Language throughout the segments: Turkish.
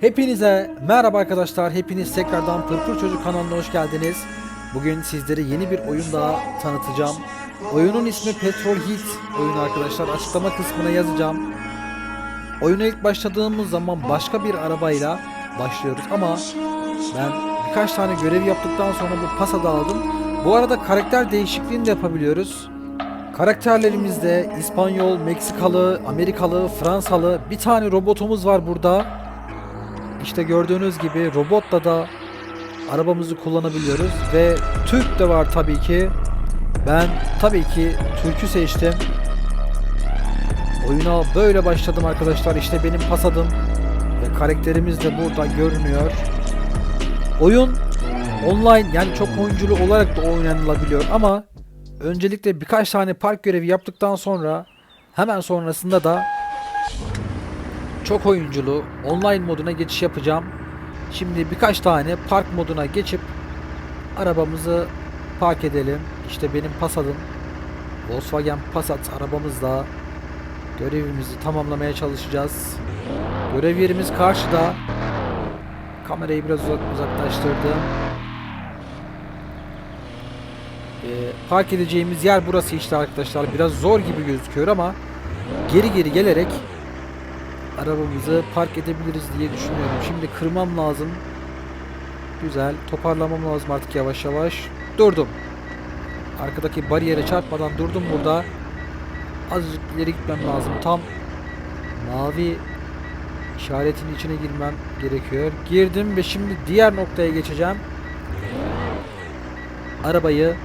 Hepinize merhaba arkadaşlar. Hepiniz tekrardan Pırpır Çocuk kanalına hoş geldiniz. Bugün sizlere yeni bir oyun daha tanıtacağım. Oyunun ismi Petrol Heat oyunu arkadaşlar. Açıklama kısmına yazacağım. Oyuna ilk başladığımız zaman başka bir arabayla başlıyoruz ama ben birkaç tane görev yaptıktan sonra bu pasada aldım. Bu arada karakter değişikliğini de yapabiliyoruz. Karakterlerimizde İspanyol, Meksikalı, Amerikalı, Fransalı bir tane robotumuz var burada. İşte gördüğünüz gibi robotla da arabamızı kullanabiliyoruz ve Türk de var tabii ki. Ben tabii ki Türk'ü seçtim. Oyuna böyle başladım arkadaşlar. İşte benim pasadım ve karakterimiz de burada görünüyor. Oyun online yani çok oyunculu olarak da oynanılabiliyor ama öncelikle birkaç tane park görevi yaptıktan sonra hemen sonrasında da çok oyunculu online moduna geçiş yapacağım. Şimdi birkaç tane park moduna geçip arabamızı park edelim. İşte benim Passat'ım Volkswagen Passat arabamızla görevimizi tamamlamaya çalışacağız. Görev yerimiz karşıda. Kamerayı biraz uzak, uzaklaştırdım. Ee, park edeceğimiz yer burası işte arkadaşlar. Biraz zor gibi gözüküyor ama geri geri gelerek arabamızı park edebiliriz diye düşünüyorum. Şimdi kırmam lazım. Güzel. Toparlamam lazım artık yavaş yavaş. Durdum. Arkadaki bariyere çarpmadan durdum burada. Azıcık ileri gitmem lazım. Tam mavi işaretin içine girmem gerekiyor. Girdim ve şimdi diğer noktaya geçeceğim. Arabayı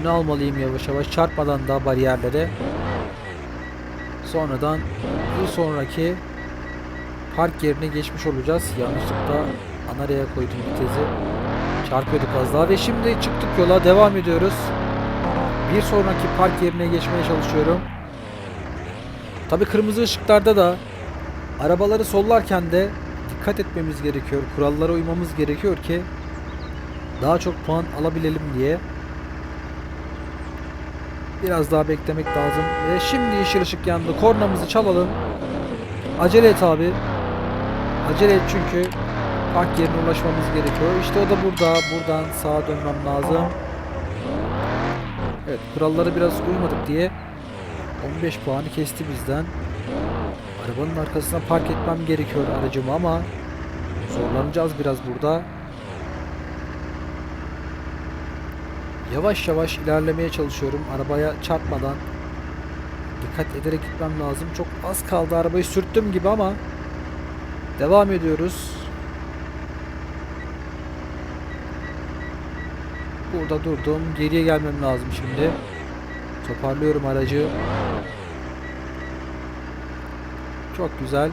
öne almalıyım yavaş yavaş çarpmadan da bariyerlere. Sonradan bir sonraki park yerine geçmiş olacağız. Yanlışlıkla anaraya koydum vitesi. Çarpıyorduk az daha ve şimdi çıktık yola devam ediyoruz. Bir sonraki park yerine geçmeye çalışıyorum. Tabi kırmızı ışıklarda da arabaları sollarken de dikkat etmemiz gerekiyor. Kurallara uymamız gerekiyor ki daha çok puan alabilelim diye. Biraz daha beklemek lazım. Ve şimdi yeşil ışık yandı. Kornamızı çalalım. Acele et abi. Acele et çünkü park yerine ulaşmamız gerekiyor. İşte o da burada. Buradan sağa dönmem lazım. Evet kurallara biraz uymadık diye 15 puanı kesti bizden. Arabanın arkasına park etmem gerekiyor aracımı ama zorlanacağız biraz burada. Yavaş yavaş ilerlemeye çalışıyorum. Arabaya çarpmadan dikkat ederek gitmem lazım. Çok az kaldı. Arabayı sürttüm gibi ama devam ediyoruz. Burada durdum. Geriye gelmem lazım şimdi. Toparlıyorum aracı. Çok güzel.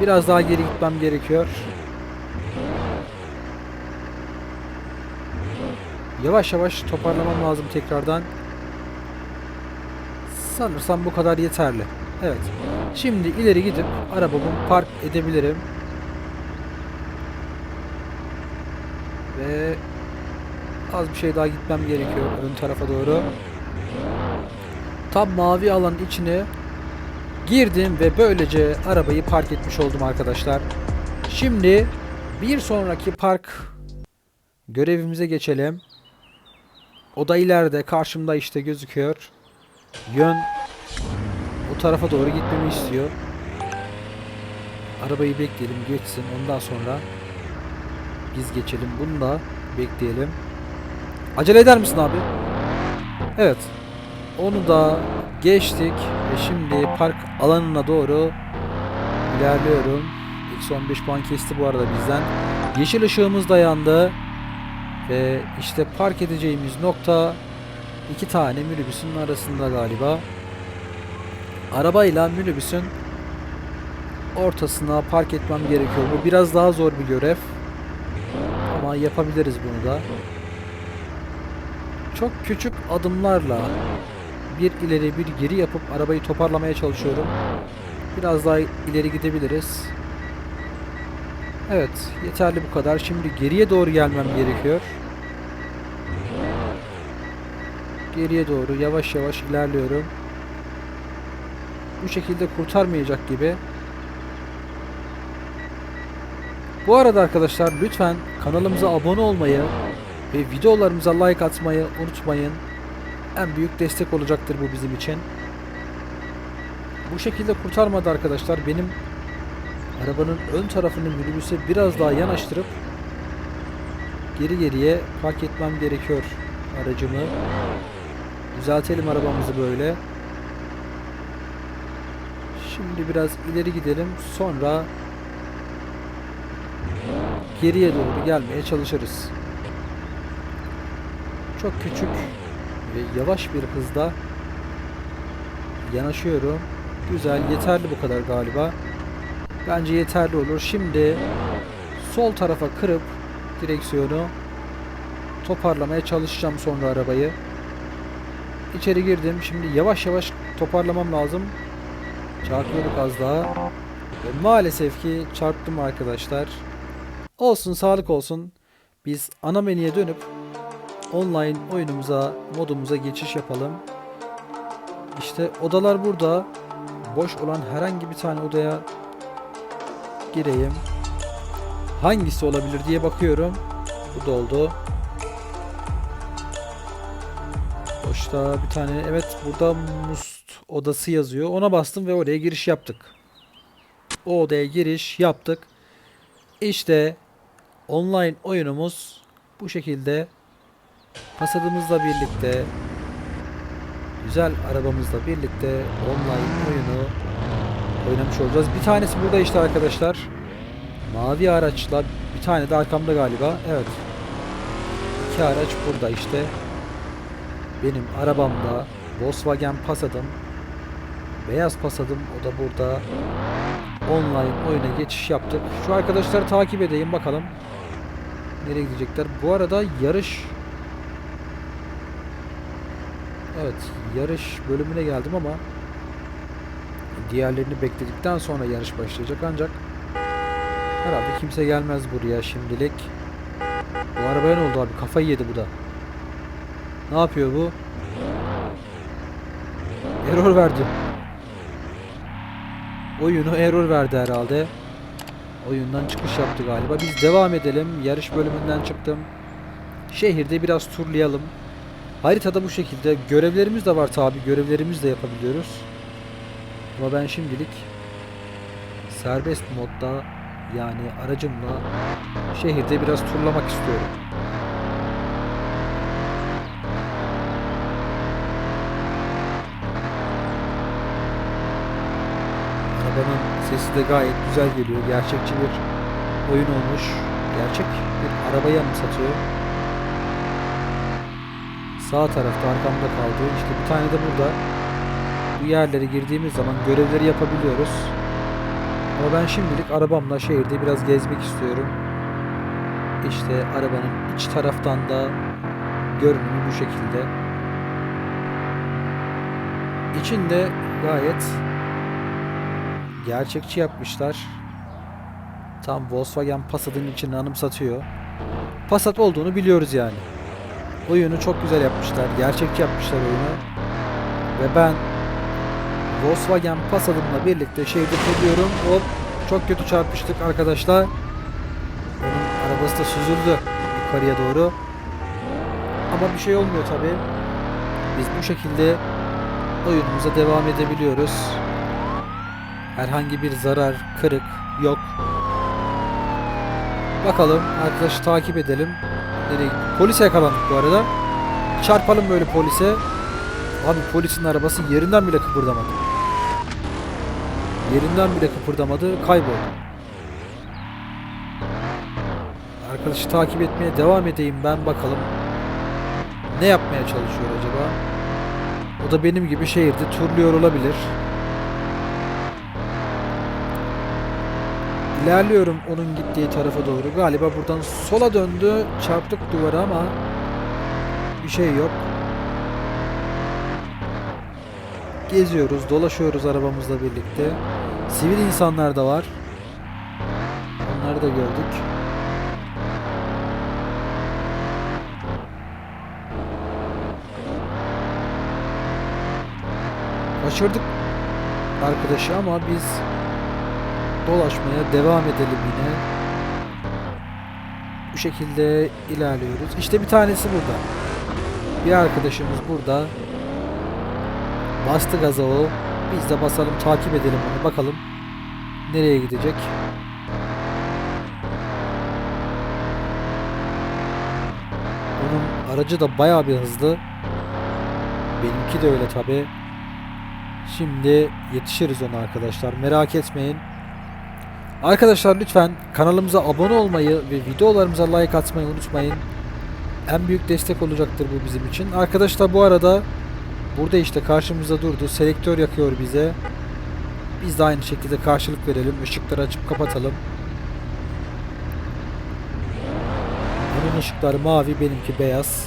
Biraz daha geri gitmem gerekiyor. Yavaş yavaş toparlamam lazım tekrardan. Sanırsam bu kadar yeterli. Evet. Şimdi ileri gidip arabamı park edebilirim. Ve az bir şey daha gitmem gerekiyor ön tarafa doğru. Tam mavi alanın içine girdim ve böylece arabayı park etmiş oldum arkadaşlar. Şimdi bir sonraki park görevimize geçelim. O da ileride karşımda işte gözüküyor. Yön o tarafa doğru gitmemi istiyor. Arabayı bekleyelim geçsin ondan sonra biz geçelim bunu da bekleyelim. Acele eder misin abi? Evet. Onu da geçtik ve şimdi park alanına doğru ilerliyorum. Eksi 15 puan kesti bu arada bizden. Yeşil ışığımız da yandı. Ve işte park edeceğimiz nokta iki tane minibüsün arasında galiba. Arabayla minibüsün ortasına park etmem gerekiyor. Bu biraz daha zor bir görev. Ama yapabiliriz bunu da. Çok küçük adımlarla bir ileri bir geri yapıp arabayı toparlamaya çalışıyorum. Biraz daha ileri gidebiliriz. Evet, yeterli bu kadar. Şimdi geriye doğru gelmem gerekiyor. Geriye doğru yavaş yavaş ilerliyorum. Bu şekilde kurtarmayacak gibi. Bu arada arkadaşlar lütfen kanalımıza abone olmayı ve videolarımıza like atmayı unutmayın. En büyük destek olacaktır bu bizim için. Bu şekilde kurtarmadı arkadaşlar. Benim arabanın ön tarafını minibüse biraz daha yanaştırıp geri geriye park etmem gerekiyor aracımı. Düzeltelim arabamızı böyle. Şimdi biraz ileri gidelim. Sonra geriye doğru gelmeye çalışırız. Çok küçük ve yavaş bir hızda yanaşıyorum. Güzel, yeterli bu kadar galiba. Bence yeterli olur. Şimdi sol tarafa kırıp direksiyonu toparlamaya çalışacağım sonra arabayı. İçeri girdim. Şimdi yavaş yavaş toparlamam lazım. Çarpıyorduk az daha. Ve maalesef ki çarptım arkadaşlar. Olsun sağlık olsun. Biz ana menüye dönüp online oyunumuza, modumuza geçiş yapalım. İşte odalar burada. Boş olan herhangi bir tane odaya gireyim. Hangisi olabilir diye bakıyorum. Bu doldu. Boşta bir tane evet burada must odası yazıyor. Ona bastım ve oraya giriş yaptık. O odaya giriş yaptık. İşte online oyunumuz bu şekilde pasadımızla birlikte güzel arabamızla birlikte online oyunu oynamış olacağız. Bir tanesi burada işte arkadaşlar. Mavi araçla bir tane de arkamda galiba. Evet. İki araç burada işte. Benim arabamda Volkswagen Passat'ım. Beyaz Passat'ım o da burada. Online oyuna geçiş yaptık. Şu arkadaşları takip edeyim bakalım. Nereye gidecekler? Bu arada yarış Evet, yarış bölümüne geldim ama diğerlerini bekledikten sonra yarış başlayacak ancak herhalde kimse gelmez buraya şimdilik. Bu arabaya ne oldu abi? Kafayı yedi bu da. Ne yapıyor bu? Error verdi. Oyunu error verdi herhalde. Oyundan çıkış yaptı galiba. Biz devam edelim. Yarış bölümünden çıktım. Şehirde biraz turlayalım. Haritada bu şekilde. Görevlerimiz de var tabi. Görevlerimiz de yapabiliyoruz. Ama ben şimdilik serbest modda yani aracımla şehirde biraz turlamak istiyorum. Arabanın sesi de gayet güzel geliyor. Gerçekçi bir oyun olmuş. Gerçek bir arabayı anımsatıyor. Sağ tarafta arkamda kaldı. İşte bir tane de burada. Bu yerlere girdiğimiz zaman görevleri yapabiliyoruz. Ama ben şimdilik arabamla şehirde biraz gezmek istiyorum. İşte arabanın iç taraftan da görünümü bu şekilde. İçinde gayet gerçekçi yapmışlar. Tam Volkswagen Passat'ın içini anımsatıyor. Passat olduğunu biliyoruz yani. Oyunu çok güzel yapmışlar. Gerçekçi yapmışlar oyunu. Ve ben Volkswagen Passat'ımla birlikte şehirde turluyorum. Hop çok kötü çarpıştık arkadaşlar. Onun arabası da süzüldü yukarıya doğru. Ama bir şey olmuyor tabi. Biz bu şekilde oyunumuza devam edebiliyoruz. Herhangi bir zarar, kırık yok. Bakalım arkadaşı takip edelim. Nereye? Polise yakalandık bu arada. Çarpalım böyle polise. Abi polisin arabası yerinden bile kıpırdamadı. Yerinden bile kıpırdamadı. Kayboldu. Arkadaşı takip etmeye devam edeyim ben bakalım. Ne yapmaya çalışıyor acaba? O da benim gibi şehirde turluyor olabilir. İlerliyorum onun gittiği tarafa doğru. Galiba buradan sola döndü. Çarptık duvara ama bir şey yok. Geziyoruz, dolaşıyoruz arabamızla birlikte. Sivil insanlar da var. Onları da gördük. Kaçırdık arkadaşı ama biz dolaşmaya devam edelim yine. bu şekilde ilerliyoruz. İşte bir tanesi burada. Bir arkadaşımız burada. Bastı gaza o. Biz de basalım takip edelim onu bakalım nereye gidecek. Onun aracı da bayağı bir hızlı. Benimki de öyle tabi. Şimdi yetişiriz ona arkadaşlar. Merak etmeyin. Arkadaşlar lütfen kanalımıza abone olmayı ve videolarımıza like atmayı unutmayın. En büyük destek olacaktır bu bizim için. Arkadaşlar bu arada burada işte karşımızda durdu. Selektör yakıyor bize. Biz de aynı şekilde karşılık verelim. Işıkları açıp kapatalım. Onun ışıkları mavi, benimki beyaz.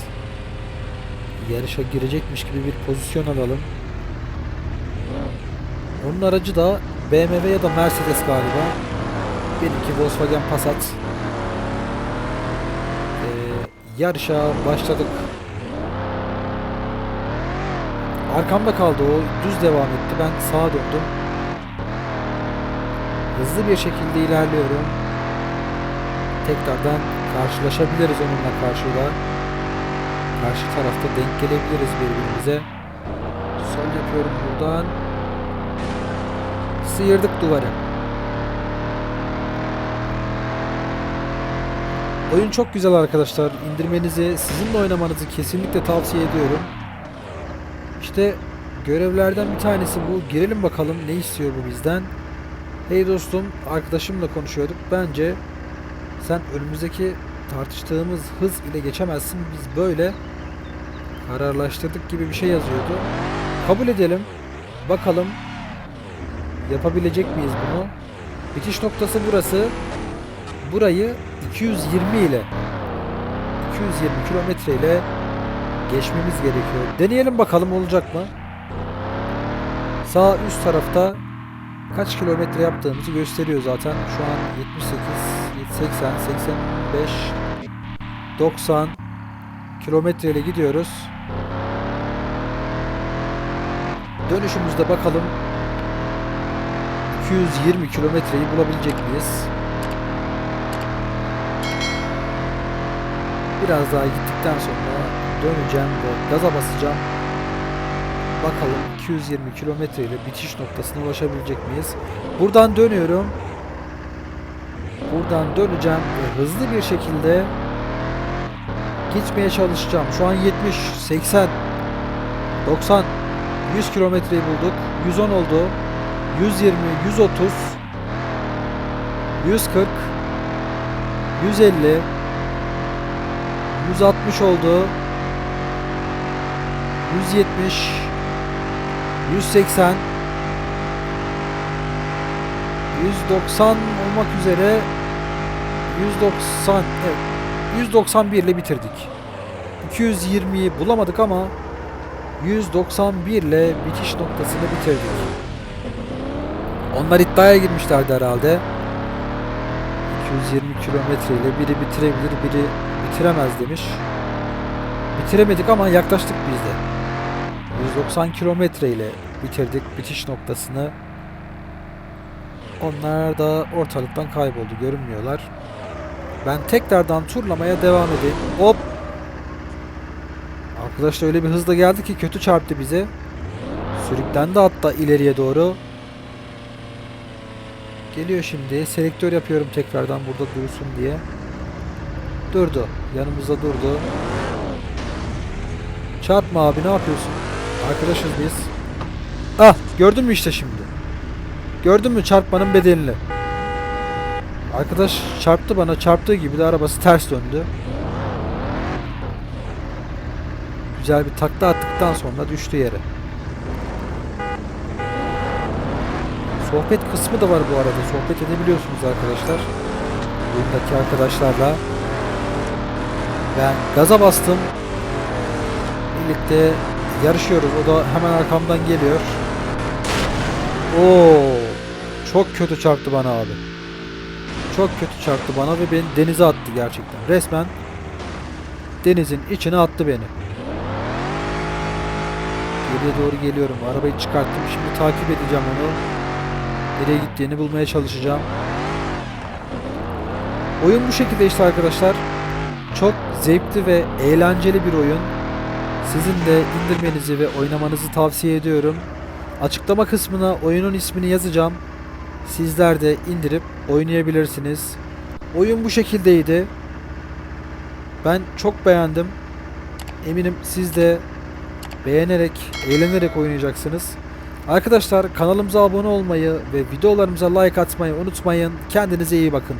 Yarışa girecekmiş gibi bir pozisyon alalım. Onun aracı da BMW ya da Mercedes galiba. Benimki Volkswagen Passat. Ee, yarışa başladık. Arkamda kaldı o. Düz devam etti. Ben sağa döndüm. Hızlı bir şekilde ilerliyorum. Tekrardan karşılaşabiliriz onunla karşıda. Karşı tarafta denk gelebiliriz birbirimize. Sol yapıyorum buradan. Sıyırdık duvarı. Oyun çok güzel arkadaşlar. İndirmenizi, sizinle oynamanızı kesinlikle tavsiye ediyorum. İşte görevlerden bir tanesi bu. Girelim bakalım ne istiyor bu bizden. Hey dostum, arkadaşımla konuşuyorduk. Bence sen önümüzdeki tartıştığımız hız ile geçemezsin. Biz böyle kararlaştırdık gibi bir şey yazıyordu. Kabul edelim. Bakalım yapabilecek miyiz bunu? Bitiş noktası burası. Burayı 220 ile 220 kilometre ile geçmemiz gerekiyor. Deneyelim bakalım olacak mı? Sağ üst tarafta kaç kilometre yaptığımızı gösteriyor zaten. Şu an 78, 80, 85, 90 kilometre ile gidiyoruz. Dönüşümüzde bakalım 220 kilometreyi bulabilecek miyiz? Biraz daha gittikten sonra döneceğim ve gaza basacağım. Bakalım 220 kilometre ile bitiş noktasına ulaşabilecek miyiz? Buradan dönüyorum. Buradan döneceğim ve hızlı bir şekilde gitmeye çalışacağım. Şu an 70, 80, 90, 100 kilometreyi bulduk. 110 oldu. 120, 130, 140, 150, 160 oldu. 170 180 190 olmak üzere 190 evet 191 ile bitirdik. 220'yi bulamadık ama 191 ile bitiş noktasını bitirdik. Onlar iddiaya girmişlerdi herhalde. 220 kilometre ile biri bitirebilir, biri bitiremez demiş. Bitiremedik ama yaklaştık biz de. 190 kilometre ile bitirdik bitiş noktasını. Onlar da ortalıktan kayboldu, görünmüyorlar. Ben tekrardan turlamaya devam edeyim. Hop! Arkadaşlar öyle bir hızla geldi ki kötü çarptı bize. Sürüklendi hatta ileriye doğru. Geliyor şimdi. Selektör yapıyorum tekrardan burada dursun diye. Durdu. Yanımızda durdu. Çarpma abi ne yapıyorsun? Arkadaşız biz. Ah gördün mü işte şimdi. Gördün mü çarpmanın bedelini. Arkadaş çarptı bana çarptığı gibi de arabası ters döndü. Güzel bir takla attıktan sonra düştü yere. Sohbet kısmı da var bu arada. Sohbet edebiliyorsunuz arkadaşlar. Oyundaki arkadaşlarla. Ben gaza bastım. Birlikte yarışıyoruz. O da hemen arkamdan geliyor. Oo, çok kötü çarptı bana abi. Çok kötü çarptı bana ve beni denize attı gerçekten. Resmen denizin içine attı beni. Geriye doğru geliyorum. Arabayı çıkarttım. Şimdi takip edeceğim onu. Nereye gittiğini bulmaya çalışacağım. Oyun bu şekilde işte arkadaşlar. Çok zevkli ve eğlenceli bir oyun. Sizin de indirmenizi ve oynamanızı tavsiye ediyorum. Açıklama kısmına oyunun ismini yazacağım. Sizler de indirip oynayabilirsiniz. Oyun bu şekildeydi. Ben çok beğendim. Eminim siz de beğenerek, eğlenerek oynayacaksınız. Arkadaşlar kanalımıza abone olmayı ve videolarımıza like atmayı unutmayın. Kendinize iyi bakın.